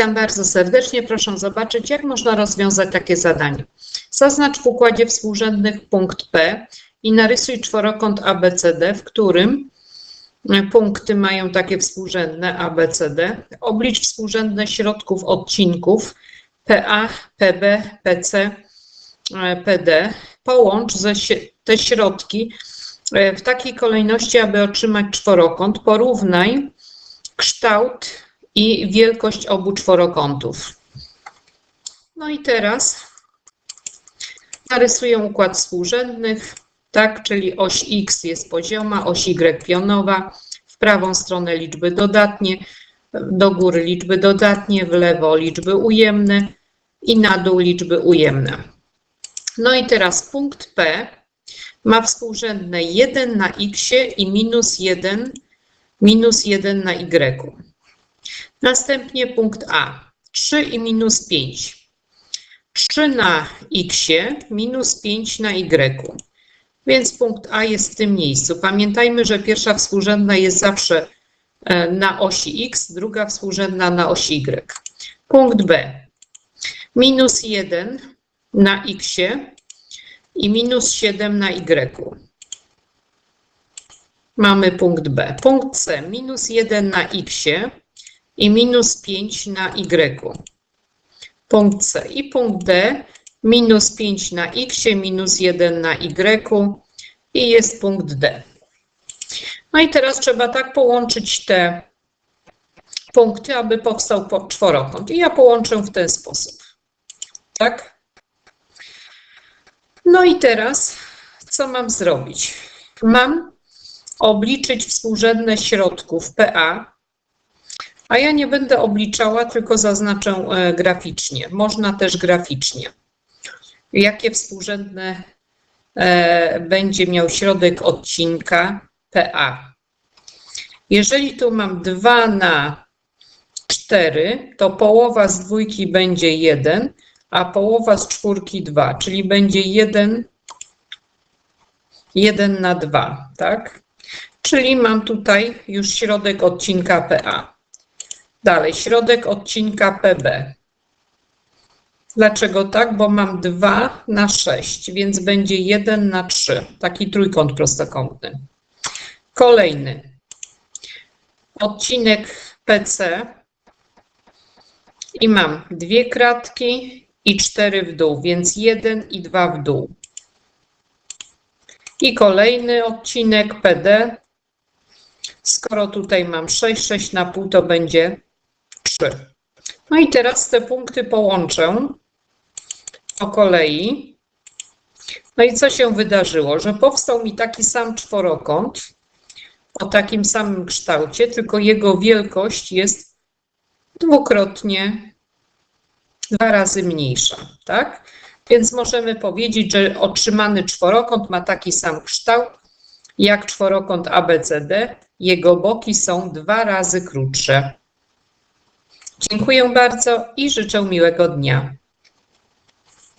Witam bardzo serdecznie. Proszę zobaczyć, jak można rozwiązać takie zadanie. Zaznacz w układzie współrzędnych punkt P i narysuj czworokąt ABCD, w którym punkty mają takie współrzędne ABCD. Oblicz współrzędne środków odcinków PA, PB, PC, PD. Połącz te środki e, w takiej kolejności, aby otrzymać czworokąt. Porównaj kształt i wielkość obu czworokątów. No i teraz narysuję układ współrzędnych, tak, czyli oś x jest pozioma, oś y pionowa, w prawą stronę liczby dodatnie, do góry liczby dodatnie, w lewo liczby ujemne i na dół liczby ujemne. No i teraz punkt P ma współrzędne 1 na x i minus 1, minus 1 na y. Następnie punkt A. 3 i minus 5. 3 na x, minus 5 na y. Więc punkt A jest w tym miejscu. Pamiętajmy, że pierwsza współrzędna jest zawsze e, na osi x, druga współrzędna na osi y. Punkt B. Minus 1 na x i minus 7 na y. Mamy punkt B. Punkt C. Minus 1 na x i minus 5 na y. Punkt C. I punkt D. Minus 5 na x, minus 1 na y i jest punkt D. No i teraz trzeba tak połączyć te punkty, aby powstał po- czworokąt. I ja połączę w ten sposób. Tak? No i teraz co mam zrobić? Mam obliczyć współrzędne środków PA a ja nie będę obliczała, tylko zaznaczę e, graficznie. Można też graficznie. Jakie współrzędne e, będzie miał środek odcinka PA? Jeżeli tu mam 2 na 4, to połowa z dwójki będzie 1, a połowa z czwórki 2, czyli będzie 1, 1 na 2, tak? Czyli mam tutaj już środek odcinka PA. Dalej, środek odcinka PB. Dlaczego tak? Bo mam 2 na 6, więc będzie 1 na 3. Taki trójkąt prostokątny. Kolejny. Odcinek PC. I mam dwie kratki i 4 w dół, więc 1 i 2 w dół. I kolejny odcinek PD. Skoro tutaj mam 6, 6 na pół, to będzie 3. No i teraz te punkty połączę po kolei. No i co się wydarzyło? Że powstał mi taki sam czworokąt o takim samym kształcie, tylko jego wielkość jest dwukrotnie, dwa razy mniejsza, tak? Więc możemy powiedzieć, że otrzymany czworokąt ma taki sam kształt jak czworokąt ABCD. Jego boki są dwa razy krótsze. Dziękuję bardzo i życzę miłego dnia.